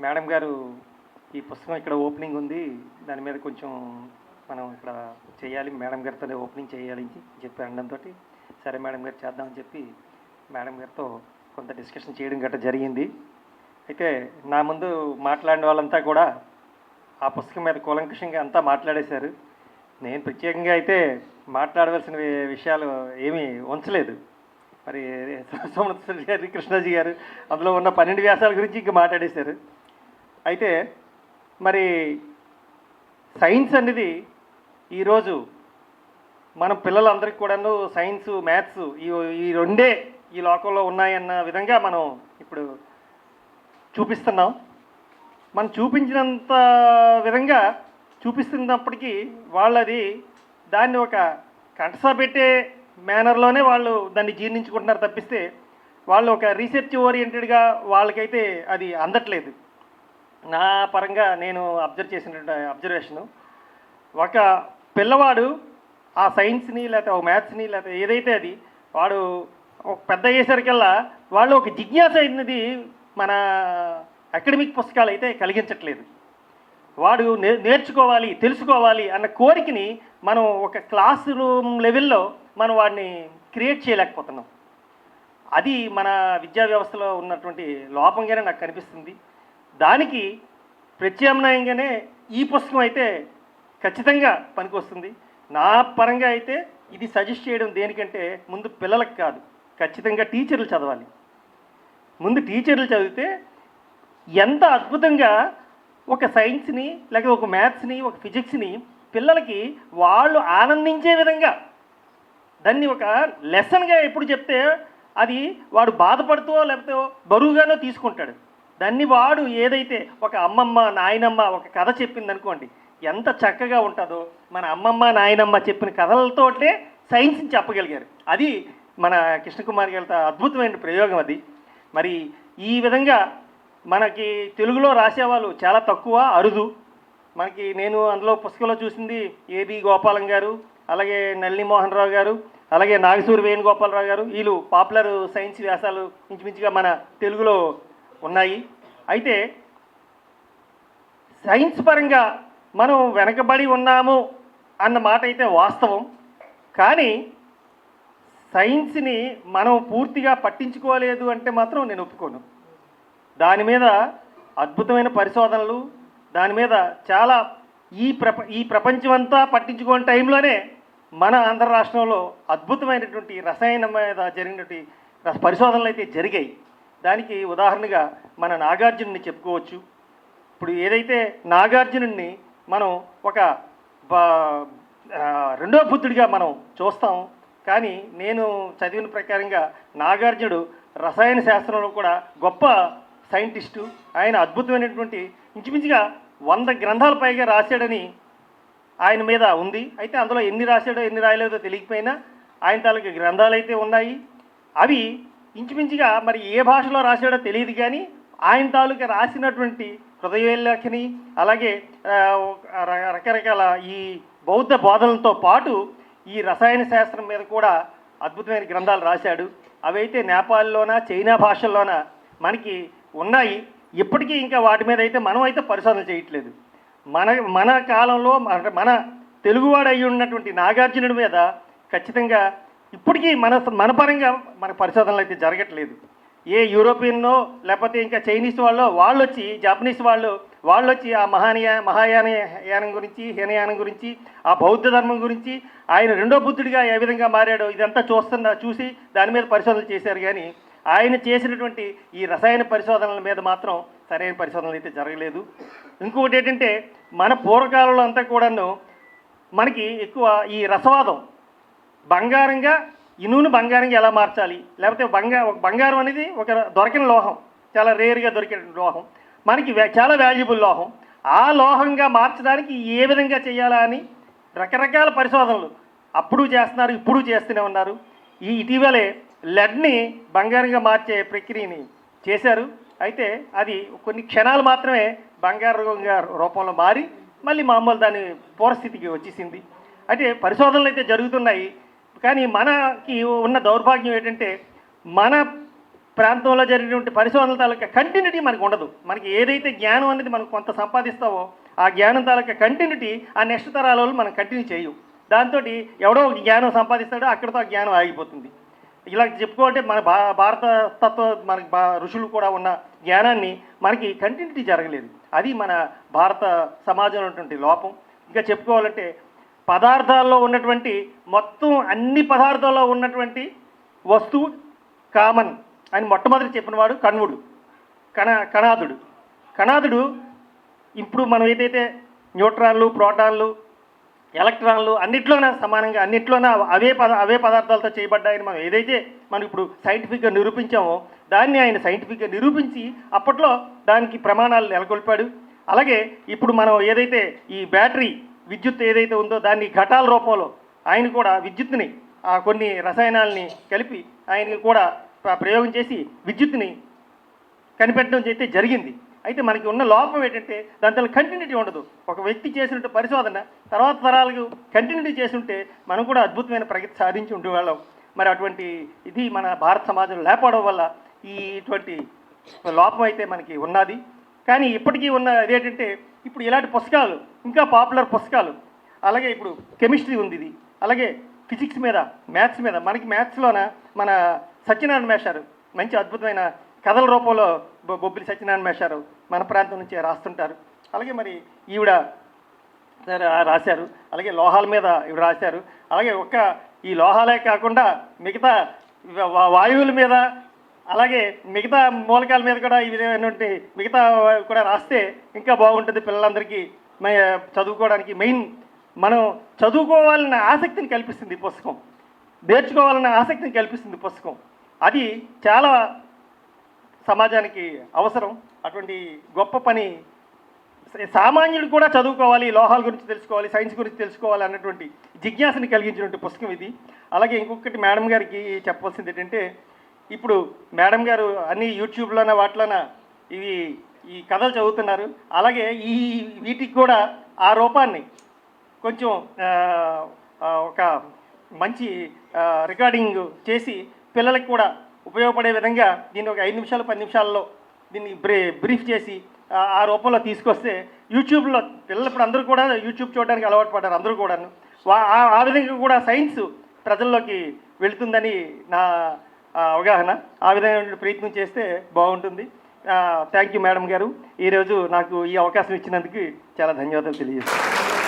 Madam గారు ఈ పుస్తకం ఇక్కడ ఓపెనింగ్ ఉంది. దాని మీద కొంచెం మనం ఇక్కడ చేయాలి. మేడం గారితోనే ఓపెనింగ్ చేయాలి అని చెప్పి అనడంతో సరే మేడం గారు చేద్దామని చెప్పి మేడం గారితో కొంత డిస్కషన్ చేయడం గట్రా జరిగింది. అయితే నా ముందు మాట్లాడిన వాళ్ళంతా కూడా ఆ పుస్తకం మీద కూలంకషంగా అంతా మాట్లాడేశారు. నేను ప్రత్యేకంగా అయితే మాట్లాడవలసిన విషయాలు ఏమీ ఉంచలేదు. మరి సోమనాథ్ గారు కృష్ణాజీ గారు అందులో ఉన్న పన్నెండు వ్యాసాల గురించి ఇంకా మాట్లాడేశారు. అయితే మరి సైన్స్ అనేది ఈరోజు మన పిల్లలందరికీ కూడాను సైన్స్ మ్యాథ్స్ ఈ ఈ రెండే ఈ లోకంలో ఉన్నాయన్న విధంగా మనం ఇప్పుడు చూపిస్తున్నాం. మనం చూపించినంత విధంగా చూపిస్తున్నప్పటికీ వాళ్ళది దాన్ని ఒక కంటసా పెట్టే మేనర్లోనే వాళ్ళు దాన్ని జీర్ణించుకుంటున్నారు తప్పిస్తే వాళ్ళు ఒక రీసెర్చ్ ఓరియంటెడ్గా వాళ్ళకైతే అది అందట్లేదు. నా పరంగా నేను అబ్జర్వ్ చేసినటువంటి అబ్జర్వేషను ఒక పిల్లవాడు ఆ సైన్స్ని లేకపోతే ఒక మ్యాథ్స్ని లేకపోతే ఏదైతే అది వాడు ఒక పెద్ద అయ్యేసరికల్లా వాళ్ళు ఒక జిజ్ఞాస అయినది మన అకాడమిక్ పుస్తకాలు అయితే కలిగించట్లేదు. వాడు నే నేర్చుకోవాలి తెలుసుకోవాలి అన్న కోరికని మనం ఒక క్లాస్ రూమ్ లెవెల్లో మనం వాడిని క్రియేట్ చేయలేకపోతున్నాం. అది మన విద్యా వ్యవస్థలో ఉన్నటువంటి లోపంగానే నాకు కనిపిస్తుంది. దానికి ప్రత్యామ్నాయంగానే ఈ పుస్తకం అయితే ఖచ్చితంగా పనికొస్తుంది. నా పరంగా అయితే ఇది సజెస్ట్ చేయడం దేనికంటే ముందు పిల్లలకు కాదు ఖచ్చితంగా టీచర్లు చదవాలి. ముందు టీచర్లు చదివితే ఎంత అద్భుతంగా ఒక సైన్స్ని లేకపోతే ఒక మ్యాథ్స్ని ఒక ఫిజిక్స్ని పిల్లలకి వాళ్ళు ఆనందించే విధంగా దాన్ని ఒక లెసన్గా ఎప్పుడు చెప్తే అది వాడు బాధపడుతూ లేకపోతే బరువుగానో తీసుకుంటాడు. దాన్ని వాడు ఏదైతే ఒక అమ్మమ్మ నాయనమ్మ ఒక కథ చెప్పిందనుకోండి ఎంత చక్కగా ఉంటుందో మన అమ్మమ్మ నాయనమ్మ చెప్పిన కథలతోటే సైన్స్ని చెప్పగలిగారు. అది మన కృష్ణకుమార్ గారి అద్భుతమైన ప్రయోగం అది. మరి ఈ విధంగా మనకి తెలుగులో రాసేవాళ్ళు చాలా తక్కువ అరుదు. మనకి నేను అందులో పుస్తకంలో చూసింది ఏబి గోపాలం గారు అలాగే నల్లి మోహన్ రావు గారు అలాగే నాగసూరి వేణుగోపాలరావు గారు. వీళ్ళు పాపులర్ సైన్స్ వ్యాసాలు ఇంచుమించుగా మన తెలుగులో ఉన్నాయి. అయితే సైన్స్ పరంగా మనం వెనకబడి ఉన్నాము అన్న మాట అయితే వాస్తవం. కానీ సైన్స్ని మనం పూర్తిగా పట్టించుకోలేదు అంటే మాత్రం నేను ఒప్పుకోను. దాని మీద అద్భుతమైన పరిశోధనలు దాని మీద చాలా ఈ ప్రప ఈ ప్రపంచం అంతా పట్టించుకోని టైంలోనే మన ఆంధ్ర రాష్ట్రంలో అద్భుతమైనటువంటి రసాయనం మీద జరిగినటువంటి పరిశోధనలు అయితే జరిగాయి. దానికి ఉదాహరణగా మన నాగార్జునుని చెప్పుకోవచ్చు. ఇప్పుడు ఏదైతే నాగార్జునుడిని మనం ఒక రెండో బుద్ధుడిగా మనం చూస్తాం కానీ నేను చదివిన ప్రకారంగా నాగార్జునుడు రసాయన శాస్త్రంలో కూడా గొప్ప సైంటిస్టు. ఆయన అద్భుతమైనటువంటి ఇంచుమించుగా వంద గ్రంథాల పైగా రాశాడని ఆయన మీద ఉంది. అయితే అందులో ఎన్ని రాశాడో ఎన్ని రాయలేదో తెలియకపోయినా ఆయన తాలూకు గ్రంథాలు అయితే ఉన్నాయి. అవి ఇంచుమించుగా మరి ఏ భాషలో రాశాడో తెలియదు కానీ ఆయన తాలూకా రాసినటువంటి హృదయోల్లేఖని అలాగే రకరకాల ఈ బౌద్ధ బోధనలతో పాటు ఈ రసాయన శాస్త్రం మీద కూడా అద్భుతమైన గ్రంథాలు రాశాడు. అవైతే నేపాల్లోన చైనా భాషల్లోన మనకి ఉన్నాయి. ఇప్పటికీ ఇంకా వాటి మీద అయితే మనం అయితే పరిశోధన చేయట్లేదు. మన మన కాలంలో మన మన తెలుగువాడు అయి ఉన్నటువంటి నాగార్జునుడి మీద ఖచ్చితంగా ఇప్పటికీ మన మన పరంగా మన పరిశోధనలు అయితే జరగట్లేదు. ఏ యూరోపియన్నో లేకపోతే ఇంకా చైనీస్ వాళ్ళు వాళ్ళు వచ్చి జపనీస్ వాళ్ళు వాళ్ళు వచ్చి ఆ మహానీయ మహాయాన యానం గురించి హీనయానం గురించి ఆ బౌద్ధ ధర్మం గురించి ఆయన రెండో బుద్ధుడిగా ఏ విధంగా మారాడో ఇదంతా చూస్తున్న చూసి దాని మీద పరిశోధనలు చేశారు కానీ ఆయన చేసినటువంటి ఈ రసాయన పరిశోధనల మీద మాత్రం సరైన పరిశోధనలు అయితే జరగలేదు. ఇంకొకటి ఏంటంటే మన పూర్వకాలంలో అంతా కూడాను మనకి ఎక్కువ ఈ రసవాదం బంగారంగా ఇనువును బంగారంగా ఎలా మార్చాలి? లేకపోతే బంగా ఒక బంగారం అనేది ఒక దొరికిన లోహం చాలా రేర్గా దొరికిన లోహం మనకి చాలా వాల్యుబుల్ లోహం. ఆ లోహంగా మార్చడానికి ఏ విధంగా చేయాలా అని రకరకాల పరిశోధనలు అప్పుడు చేస్తున్నారు ఇప్పుడు చేస్తూనే ఉన్నారు. ఈ ఇటీవలే లెడ్ని బంగారంగా మార్చే ప్రక్రియని చేశారు. అయితే అది కొన్ని క్షణాలు మాత్రమే బంగారంగా రూపంలో మారి మళ్ళీ మామూలు దాని పూర్వస్థితికి వచ్చేసింది. అయితే పరిశోధనలు అయితే జరుగుతున్నాయి. కానీ మనకి ఉన్న దౌర్భాగ్యం ఏంటంటే మన ప్రాంతంలో జరిగినటువంటి పరిశోధనల తాలూకా కంటిన్యూటీ మనకు ఉండదు. మనకి ఏదైతే జ్ఞానం అనేది మనం కొంత సంపాదిస్తావో ఆ జ్ఞానం తాలూకా కంటిన్యూటీ ఆ నెక్స్ట్ తరాల మనం కంటిన్యూ చేయు దాంతో ఎవడో ఒక జ్ఞానం సంపాదిస్తాడో అక్కడితో ఆ జ్ఞానం ఆగిపోతుంది. ఇలా చెప్పుకోవాలంటే మన భా భారత తత్వ మనకి బా ఋషులు కూడా ఉన్న జ్ఞానాన్ని మనకి కంటిన్యూటీ జరగలేదు. అది మన భారత సమాజంలో ఉన్నటువంటి లోపం. ఇంకా చెప్పుకోవాలంటే పదార్థాల్లో ఉన్నటువంటి మొత్తం అన్ని పదార్థాల్లో ఉన్నటువంటి వస్తువు కామన్ అని మొట్టమొదటి చెప్పినవాడు కణ్వుడు కణ కణాదుడు. కణాదుడు ఇప్పుడు మనం ఏదైతే న్యూట్రాన్లు ప్రోటాన్లు ఎలక్ట్రాన్లు అన్నిట్లోనే సమానంగా అన్నిట్లోనే అవే పద అవే పదార్థాలతో చేయబడ్డాయని మనం ఏదైతే మనం ఇప్పుడు సైంటిఫిక్గా నిరూపించామో దాన్ని ఆయన సైంటిఫిక్గా నిరూపించి అప్పట్లో దానికి ప్రమాణాలు నెలకొల్పాడు. అలాగే ఇప్పుడు మనం ఏదైతే ఈ బ్యాటరీ విద్యుత్ ఏదైతే ఉందో దాన్ని ఘటాల రూపంలో ఆయన కూడా విద్యుత్తుని ఆ కొన్ని రసాయనాలని కలిపి ఆయన కూడా ప్రయోగం చేసి విద్యుత్ని కనిపెట్టడం అయితే జరిగింది. అయితే మనకి ఉన్న లోపం ఏంటంటే దాంట్లో కంటిన్యూటీ ఉండదు. ఒక వ్యక్తి చేసినట్టు పరిశోధన తర్వాత తరాలకు కంటిన్యూటీ చేస్తుంటే మనం కూడా అద్భుతమైన ప్రగతి సాధించి ఉండేవాళ్ళం. మరి అటువంటి ఇది మన భారత సమాజంలో లేకపోవడం వల్ల ఈ ఇటువంటి లోపం అయితే మనకి ఉన్నది. కానీ ఇప్పటికీ ఉన్న అదేంటంటే ఇప్పుడు ఇలాంటి పుస్తకాలు ఇంకా పాపులర్ పుస్తకాలు. అలాగే ఇప్పుడు కెమిస్ట్రీ ఉంది ఇది. అలాగే ఫిజిక్స్ మీద మ్యాథ్స్ మీద. మనకి మ్యాథ్స్లోన మన సత్యనారాయణ మేషారు మంచి అద్భుతమైన కథల రూపంలో బొ- బొబ్బిలి సత్యనారాయణ మేషారు మన ప్రాంతం నుంచి రాస్తుంటారు. అలాగే మరి ఈవిడ రాశారు. అలాగే లోహాల మీద ఇవి రాశారు. అలాగే ఒక్క ఈ లోహాలే కాకుండా మిగతా వాయువుల మీద అలాగే మిగతా మూలకాల మీద కూడా ఈ విధమైనటువంటి మిగతా కూడా రాస్తే ఇంకా బాగుంటుంది పిల్లలందరికీ. మ- చదువుకోవడానికి మెయిన్ మనం చదువుకోవాలన్న ఆసక్తిని కల్పిస్తుంది ఈ పుస్తకం. నేర్చుకోవాలన్న ఆసక్తిని కల్పిస్తుంది పుస్తకం. అది చాలా సమాజానికి అవసరం. అటువంటి గొప్ప పని సామాన్యుడు కూడా చదువుకోవాలి లోహాల గురించి తెలుసుకోవాలి సైన్స్ గురించి తెలుసుకోవాలి అన్నటువంటి జిజ్ఞాసని కలిగించినటువంటి పుస్తకం ఇది. అలాగే ఇంకొకటి మేడం గారికి చెప్పవలసింది ఏంటంటే ఇప్పుడు మేడం గారు అన్ని యూట్యూబ్లోన వాటిలోన ఇవి ఈ కథలు చదువుతున్నారు. అలాగే ఈ వీటికి కూడా ఆ రూపాన్ని కొంచెం ఒక మంచి రికార్డింగ్ చేసి పిల్లలకు కూడా ఉపయోగపడే విధంగా దీన్ని ఒక ఐదు నిమిషాలు పది నిమిషాల్లో దీన్ని బ్రీ బ్రీఫ్ చేసి ఆ, రూపంలో తీసుకొస్తే యూట్యూబ్లో పిల్లలు ఇప్పుడు అందరూ కూడా యూట్యూబ్ చూడడానికి అలవాటు పడ్డారు అందరూ కూడాను. ఆ- విధంగా కూడా సైన్స్ ప్రజల్లోకి వెళుతుందని నా అవగాహన ఆ విధమైన ప్రయత్నం చేస్తే బాగుంటుంది. థ్యాంక్ యూ మేడం గారు. ఈరోజు నాకు ఈ అవకాశం ఇచ్చినందుకు చాలా ధన్యవాదాలు తెలియజేస్తాను